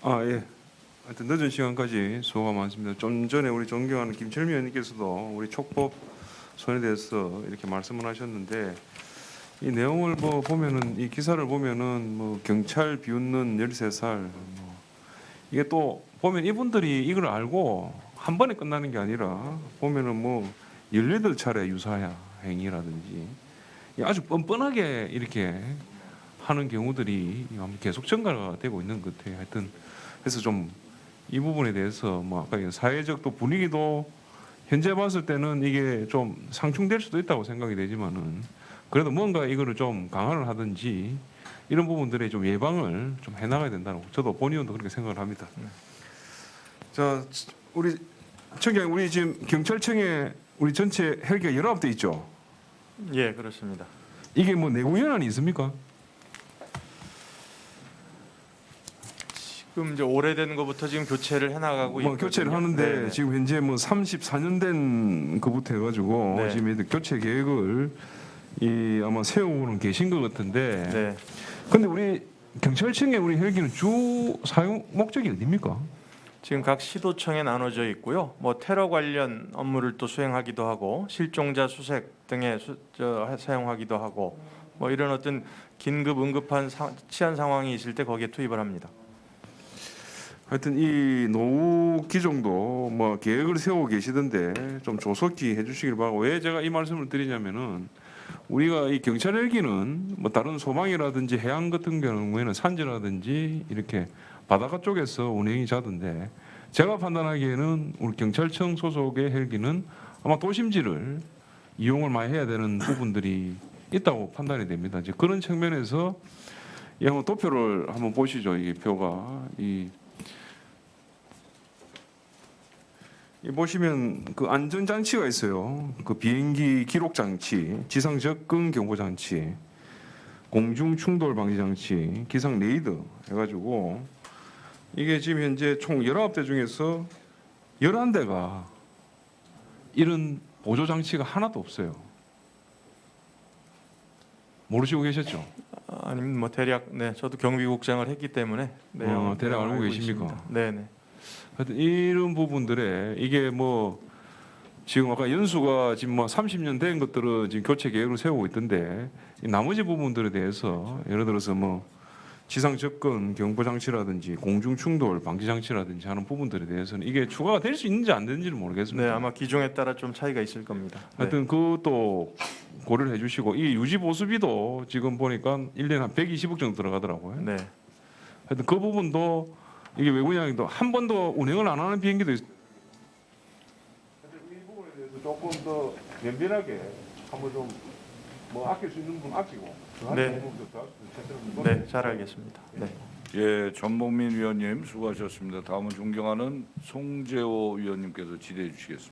아 예. 하여튼 늦은 시간까지 수고가 많습니다. 좀 전에 우리 존경하는 김철미 의원님께서도 우리 촉법 손에 대해서 이렇게 말씀을 하셨는데 이 내용을 뭐 보면은 이 기사를 보면은 뭐 경찰 비웃는 13살 뭐 이게 또 보면 이분들이 이걸 알고 한 번에 끝나는 게 아니라 보면은 뭐 18차례 유사 행위라든지 이 아주 뻔뻔하게 이렇게 하는 경우들이 계속 증가가 되고 있는 것 같아요. 하여튼 그래서 좀 이 부분에 대해서 뭐 아까 사회적 또 분위기도 현재 봤을 때는 이게 좀 상충될 수도 있다고 생각이 되지만은 그래도 뭔가 이거를 좀 강화를 하든지 이런 부분들의 좀 예방을 좀 해나가야 된다고 저도 본의원도 그렇게 생각을 합니다. 자 우리 청장 우리 지금 경찰청에 우리 전체 헬기가 19대 있죠. 예, 그렇습니다. 이게 뭐 내구 연한이 있습니까? 지금 이제 오래된 것부터 지금 교체를 해나가고 뭐 교체를 하는데 네네. 지금 현재 뭐 34년 된 그부터 해가지고 네. 지금 교체 계획을 이 아마 세우고는 계신 것 같은데. 네, 근데 우리 경찰청에 우리 헬기는 주 사용 목적이 어디입니까? 지금 각 시도청에 나눠져 있고요. 뭐 테러 관련 업무를 또 수행하기도 하고 실종자 수색 등에 수, 저, 사용하기도 하고 뭐 이런 어떤 긴급 응급한 사, 치안 상황이 있을 때 거기에 투입을 합니다. 하여튼 이 노후 기종도 뭐 계획을 세우고 계시던데 좀 조속히 해주시길 바라고 왜 제가 이 말씀을 드리냐면은 우리가 이 경찰 헬기는 뭐 다른 소방이라든지 해양 같은 경우에는 산지라든지 이렇게 바닷가 쪽에서 운행이 자던데 제가 판단하기에는 우리 경찰청 소속의 헬기는 아마 도심지를 이용을 많이 해야 되는 부분들이 있다고 판단이 됩니다. 이제 그런 측면에서 이 한번 도표를 한번 보시죠. 이 표가 이 이 보시면 그 안전 장치가 있어요. 그 비행기 기록 장치, 지상 접근 경보 장치, 공중 충돌 방지 장치, 기상 레이더 해가지고 이게 지금 현재 총 19대 중에서 11대가 이런 보조 장치가 하나도 없어요. 모르시고 계셨죠? 아, 아니면 뭐 대략 네, 저도 경비국장을 했기 때문에 네, 어, 대략 알고 계십니까? 네, 네. 하여튼 이런 부분들에 이게 뭐 지금 아까 연수가 지금 뭐 30년 된 것들은 지금 교체 계획을 세우고 있던데 이 나머지 부분들에 대해서 예를 들어서 뭐 지상 접근 경보 장치라든지 공중 충돌 방지 장치라든지 하는 부분들에 대해서는 이게 추가가 될 수 있는지 안 되는지는 모르겠습니다. 네, 아마 기종에 따라 좀 차이가 있을 겁니다. 네. 하여튼 그것도 고려를 해주시고 이 유지 보수비도 지금 보니까 1년에 한 120억 정도 들어가더라고요. 네. 하여튼 그 부분도 이게 왜 그러냐면 한 번도 운행을 안 하는 비행기도 있. 이 부분에 대해서 조금 더 면밀하게 한번 좀 뭐 아낄 수 있는 부분 아끼고 네. 네, 잘 알겠습니다. 네. 예, 전복민 위원님 수고하셨습니다. 다음은 존경하는 송재호 위원님께서 질의해 주시겠습니다.